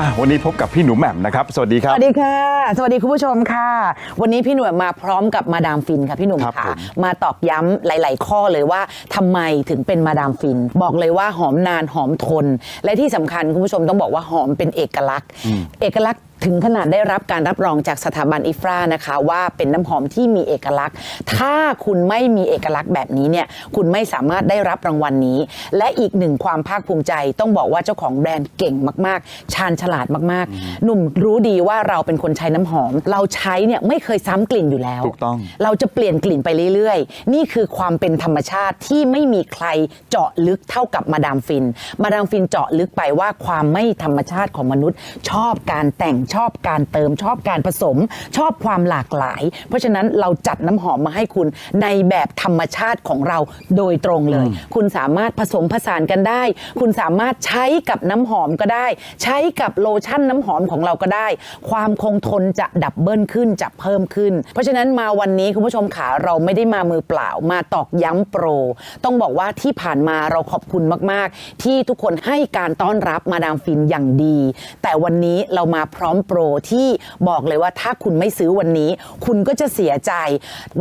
อะวันนี้พบกับพี่หนูแหม่มนะครับ สวัสดีคสรับวัสดีค่ะ สวัสดีคุณผู้ชมค่ะ วันนี้พี่หนุ่มมาพร้อมกับมาดามฟินค่ะพี่หนุ่มครับค่ะผมมาตอกย้ำหลาย ๆ ข้อเลยว่าทำไมถึงเป็นมาดามฟิน บอกเลยว่าหอมนานหอมทน และที่สำคัญคุณผู้ชมต้องบอกว่าหอมเป็นเอกลักษณ์ เอกลักษณ์ ถึงขนาดได้รับการรับรองจากสถาบันอิฟรานะคะว่าเป็นน้ำหอมที่มีเอกลักษณ์ ถ้าคุณไม่มีเอกลักษณ์แบบนี้เนี่ยคุณไม่สามารถได้รับรางวัลนี้ และอีกหนึ่งความภาคภูมิใจ ต้องบอกว่าเจ้าของแบรนด์เก่งมากๆ ชาญฉลาดมากๆ หนุ่มรู้ดีว่าเราเป็นคนใช้น้ำหอม เราใช้เนี่ยไม่เคยซ้ำกลิ่นอยู่แล้วถูกต้อง เราจะเปลี่ยนกลิ่นไปเรื่อยๆ นี่คือความเป็นธรรมชาติที่ไม่มีใครเจาะลึกเท่ากับมาดามฟิน มาดามฟินเจาะลึกไปว่าความไม่ธรรมชาติของมนุษย์ ชอบการแต่งชอบการเติมชอบการผสม ชอบความหลากหลาย เพราะฉะนั้นเราจัดน้ำหอมมาให้คุณในแบบธรรมชาติของเราโดยตรงเลย คุณสามารถผสมผสานกันได้ คุณสามารถใช้กับน้ำหอมก็ได้ ใช้กับโลชั่นน้ำหอมของเราก็ได้ ความคงทนจะดับเบิลขึ้นจะเพิ่มขึ้น เพราะฉะนั้นมาวันนี้คุณผู้ชมขาเราไม่ได้มามือเปล่ามาตอกย้ำโปร ต้องบอกว่าที่ผ่านมาเราขอบคุณมาก ๆ ที่ทุกคนให้การต้อนรับมาดามฟินอย่างดี แต่วันนี้เรามาพร้อมโปรที่บอกเลยว่าถ้าคุณไม่ซื้อวันนี้ คุณก็จะเสียใจ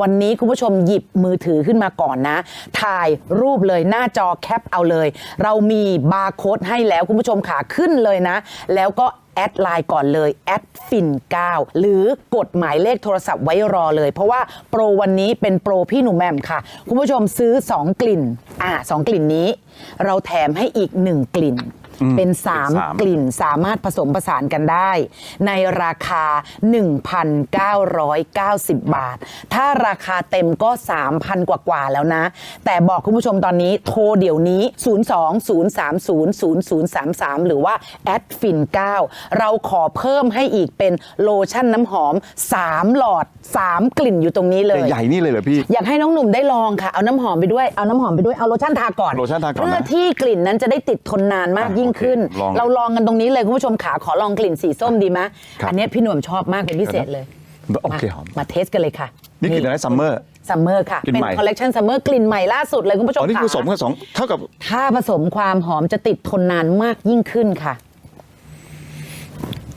วันนี้คุณผู้ชมหยิบมือถือขึ้นมาก่อนนะ ถ่ายรูปเลยหน้าจอแคปเอาเลย เรามีบาร์โค้ดให้แล้วคุณผู้ชมขาขึ้นเลยนะ แล้วก็แอดไลน์ก่อนเลยแอดฟิน9หรือกดหมายเลขโทรศัพท์ไว้รอเลย เพราะว่าโปรวันนี้เป็นโปรพี่หนุ่มแมมค่ะ คุณผู้ชมซื้อ 2 กลิ่น อ่าสองกลิ่นนี้ เราแถมให้อีก 1 กลิ่น เป็นสาม 3 กลิ่นสามารถผสมผสานกันได้ ในราคา 1,990 บาท ถ้าราคาเต็มก็ 3,000 กว่ากว่าๆแล้วนะ แต่บอกคุณผู้ชมตอนนี้โทรเดี๋ยวนี้ 02-030-0033 หรือว่าแอดฟิน9เราขอเพิ่มให้อีกเป็นโลชั่นน้ำหอม 3 หลอด 3 กลิ่นอยู่ตรงนี้เลย ใหญ่ๆนี่เลยเหรอพี่ อยากให้น้องหนุ่มได้ลองค่ะ เอาน้ำหอมไปด้วย เอาน้ำหอมไปด้วย เอาโลชั่นทาก่อน โลชั่นทาก่อนนะเพื่อที่กลิ่นนั้นจะได้ติดทนนานมากอะยิ่งขึ้นโอเคลอง เราลองกันตรงนี้เลยคุณผู้ชมขาขอลองกลิ่นสีส้มดีไหมครับ อันเนี้ยพี่หนุ่มชอบมากเป็นพิเศษเลยโอเคหอม มาเทสกันเลยค่ะนี่คืออะไรซัมเมอร์ ซัมเมอร์ค่ะ กลิ่นเป็นใหม่ คอลเลกชันซัมเมอร์กลิ่นใหม่ล่าสุดเลยคุณผู้ชอ๋มอนี่ขาคือผสมกันสองเท่ากับ ถ้าผสมความหอมจะติดทนนานมากยิ่งขึ้นค่ะ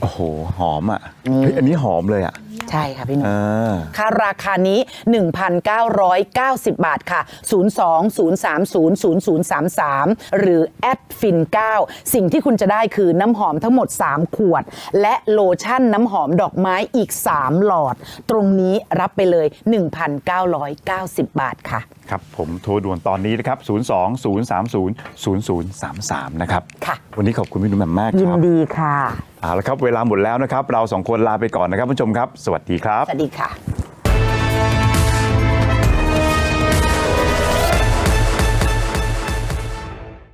โอ้โห หอมอะเฮ้ยอันนี้หอมเลยอะ ใช่ค่ะพี่หนุ่ม อ่า ค่าราคานี้ 1,990 บาทค่ะ 02-030-0033 หรือแอดฟิน9สิ่งที่คุณจะได้คือน้ำหอมทั้งหมด 3 ขวด และโลชั่นน้ำหอมดอกไม้อีก 3 หลอด ตรงนี้รับไปเลย 1,990 บาทค่ะ ครับผมโทรด่วนตอนนี้นะครับ 02 030 0033 นะครับ ค่ะ วันนี้ขอบคุณพี่หนุ่มแหม่มมากยิคนรับ ดีค่ะ เอาละครับเวลาหมดแล้วนะครับ เราสองคนลาไปก่อนนะครับผู้ชมครับ สวัสดีครับ สวัสดีค่ะ